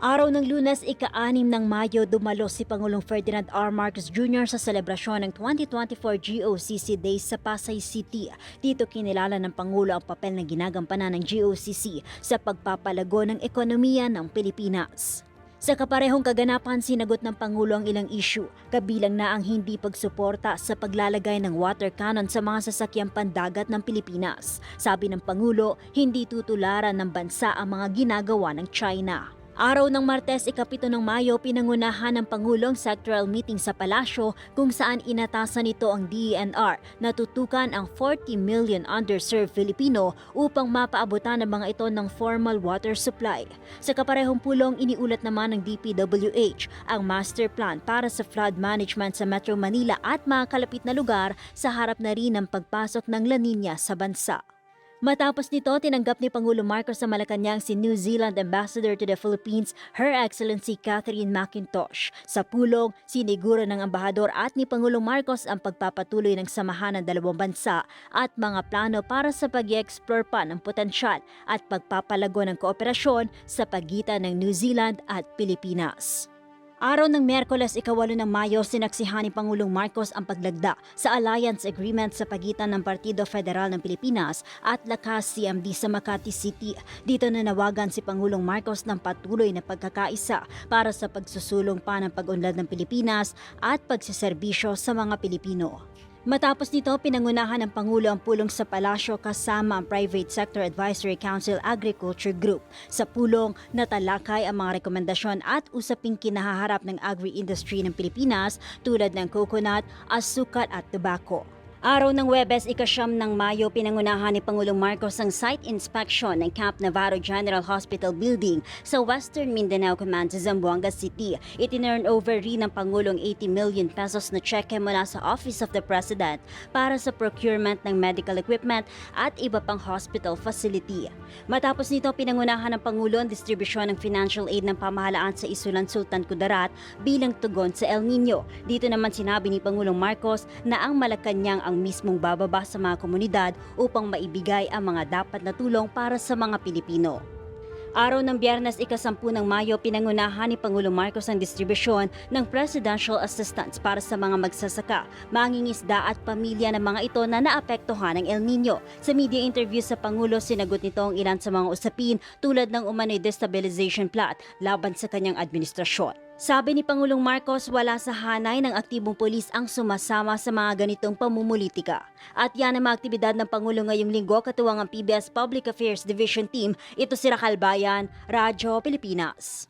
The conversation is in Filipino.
Araw ng lunes, ika-anim ng Mayo, dumalo si Pangulong Ferdinand R. Marcos Jr. sa selebrasyon ng 2024 GOCC Days sa Pasay City. Dito kinilala ng Pangulo ang papel na ginagampanan ng GOCC sa pagpapalago ng ekonomiya ng Pilipinas. Sa kaparehong kaganapan, sinagot ng Pangulo ang ilang issue, kabilang na ang hindi pagsuporta sa paglalagay ng water cannon sa mga sasakyang pandagat ng Pilipinas. Sabi ng Pangulo, hindi tutularan ng bansa ang mga ginagawa ng China. Araw ng Martes, ikapito ng Mayo, pinangunahan ng Pangulong sectoral meeting sa Palasyo kung saan inatasan nito ang DENR na tutukan ang 40 million underserved Filipino upang mapaabutan ng mga ito ng formal water supply. Sa kaparehong pulong, iniulat naman ng DPWH ang master plan para sa flood management sa Metro Manila at mga kalapit na lugar sa harap na rin ng pagpasok ng La Nina sa bansa. Matapos nito, tinanggap ni Pangulo Marcos sa Malacanang si New Zealand Ambassador to the Philippines, Her Excellency Catherine McIntosh. Sa pulong, siniguro ng ambahador at ni Pangulong Marcos ang pagpapatuloy ng samahan ng dalawang bansa at mga plano para sa pag explore pa ng potensyal at pagpapalago ng kooperasyon sa pagitan ng New Zealand at Pilipinas. Araw ng Merkoles, ikawalo ng Mayo, sinaksihan ni Pangulong Marcos ang paglagda sa alliance agreement sa pagitan ng Partido Federal ng Pilipinas at Lakas CMD sa Makati City. Dito nanawagan si Pangulong Marcos ng patuloy na pagkakaisa para sa pagsusulong pa ng pag-unlad ng Pilipinas at pagsiservisyo sa mga Pilipino. Matapos nito, pinangunahan ng Pangulo ang pulong sa palasyo kasama ang Private Sector Advisory Council Agriculture Group. Sa pulong, natalakay ang mga rekomendasyon at usaping kinahaharap ng agri-industry ng Pilipinas tulad ng coconut, asukal at tobacco. Araw ng Webes, ikasyam ng Mayo, pinangunahan ni Pangulong Marcos ang site inspection ng Camp Navarro General Hospital Building sa Western Mindanao Command sa Zamboanga City. Itinurn over rin ng Pangulong 80 million pesos na cheque mula sa Office of the President para sa procurement ng medical equipment at iba pang hospital facility. Matapos nito, pinangunahan ng Pangulo ang distribusyon ng financial aid ng pamahalaan sa Isulan Sultan Kudarat bilang tugon sa El Nino. Dito naman sinabi ni Pangulong Marcos na ang Malacanang ang mismong bababa sa mga komunidad upang maibigay ang mga dapat na tulong para sa mga Pilipino. Araw ng Biyernes, ikasampu ng Mayo, pinangunahan ni Pangulong Marcos ang distribusyon ng presidential assistance para sa mga magsasaka, mangingisda at pamilya ng mga ito na naapektuhan ng El Nino. Sa media interview sa Pangulo, sinagot nito ang ilan sa mga usapin tulad ng umano'y destabilization plot laban sa kanyang administrasyon. Sabi ni Pangulong Marcos, wala sa hanay ng aktibong polis ang sumasama sa mga ganitong pamumulitika. At yan ang mga aktibidad ng Pangulo ngayong linggo katuwang ang PBS Public Affairs Division Team. Ito si Racal Bayan, Radyo Pilipinas.